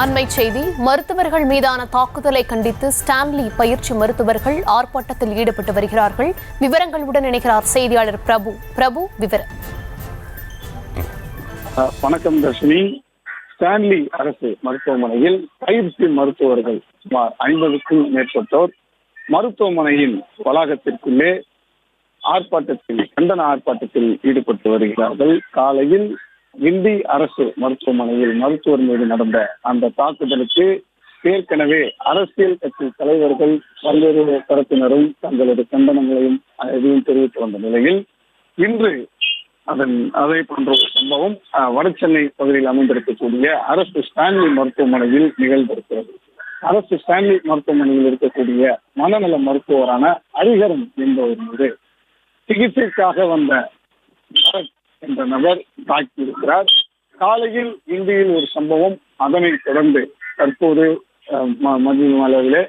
அண்மை செய்தி மருத்துவர்கள் மீதான தாக்குதலை கண்டித்து ஸ்டான்லி பயிற்சி மருத்துவர்கள் ஆர்ப்பாட்டத்தில் ஈடுபட்டு வருகிறார்கள். விவரங்களுடன் இணைகிறார் செய்தியாளர் பிரபு. பிரபு விவரம். வணக்கம் தர்ஷினி. ஸ்டான்லி அரசு மருத்துவமனையில் பயிற்சி மருத்துவர்கள் சுமார் ஐம்பதுக்கும் மேற்பட்டோர் மருத்துவமனையின் வளாகத்திற்குள்ளே ஆர்ப்பாட்டத்தில் கண்டன ஆர்ப்பாட்டத்தில் ஈடுபட்டு வருகிறார்கள். காலையில் கிண்டி அரசு மருத்துவமனையில் மருத்துவர் மீது நடந்த அந்த தாக்குதலுக்கு ஏற்கனவே அரசியல் கட்சி தலைவர்கள் பல்வேறு தரப்பினரும் தங்களது கண்டனங்களையும் எதையும் தெரிவித்து வந்த நிலையில் இன்று அதன் அதே போன்ற ஒரு சம்பவம் அஹ், வடசென்னை பகுதியில் அமைந்திருக்கக்கூடிய அரசு ஸ்டான்லி மருத்துவமனையில் நிகழ்ந்திருக்கிறது. அரசு ஸ்டான்லி மருத்துவமனையில் இருக்கக்கூடிய மனநல மருத்துவரான ஹரிஹரன் என்பவர் மீது சிகிச்சைக்காக வந்த பரத் என்ற நபர் தாக்கியிருக்கிறார். காலையில் இந்தியில் ஒரு சம்பவம் அதனை தொடர்ந்து தற்போது மதியம் அளவிலே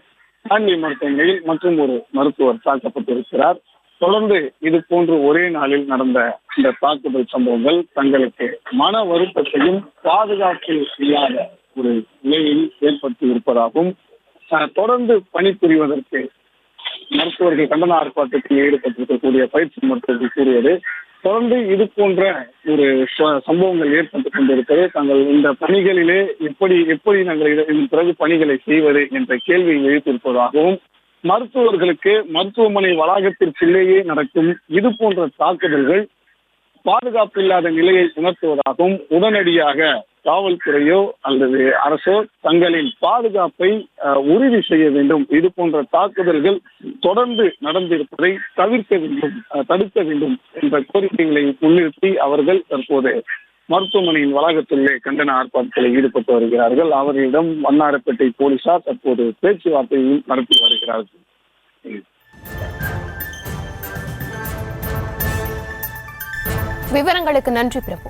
ஸ்டான்லி மருத்துவமனையில் மற்றும் ஒரு மருத்துவர் தாக்கப்பட்டிருக்கிறார். தொடர்ந்து இது போன்று ஒரே நாளில் நடந்த இந்த தாக்குதல் சம்பவங்கள் தங்களுக்கு மன வருத்தத்தையும் பாதுகாப்பில் இல்லாத ஒரு நிலையில் ஏற்படுத்தி இருப்பதாகவும் அஹ், தொடர்ந்து பணிபுரிவதற்கு மருத்துவர்கள் கண்டன ஆர்ப்பாட்டத்தில் ஈடுபட்டிருக்கக்கூடிய பயிற்சி மருத்துவர்கள் கூறியது தொடர்ந்து இது போன்ற ஒரு சம்பவங்கள் ஏற்பட்டுக் கொண்டிருக்கிறது. தாங்கள் இந்த பணிகளிலே எப்படி எப்படி நாங்கள் இதன் பிறகு பணிகளை செய்வது என்ற கேள்வியை எழுப்பியிருப்பதாகவும் மருத்துவர்களுக்கு மருத்துவமனை வளாகத்திற்குள்ளேயே நடக்கும் இது போன்ற தாக்குதல்கள் பாதுகாப்பு இல்லாத நிலையை உணர்த்துவதாகவும் உடனடியாக காவல்துறையோ அல்லது அரசோ தங்களின் பாதுகாப்பை உறுதி செய்ய வேண்டும். இது போன்ற தாக்குதல்கள் தொடர்ந்து நடந்திருப்பதை தவிர்க்க வேண்டும் தடுக்க வேண்டும் என்ற கோரிக்கைகளை முன்னிறுத்தி அவர்கள் தற்போது மருத்துவமனையின் வளாகத்திலே கண்டன ஆர்ப்பாட்டத்தில் ஈடுபட்டு வருகிறார்கள். அவர்களிடம் வண்ணாரப்பேட்டை போலீசார் தற்போது பேச்சுவார்த்தையும் நடத்தி வருகிறார்கள். விவரங்களுக்கு நன்றி பிரபு.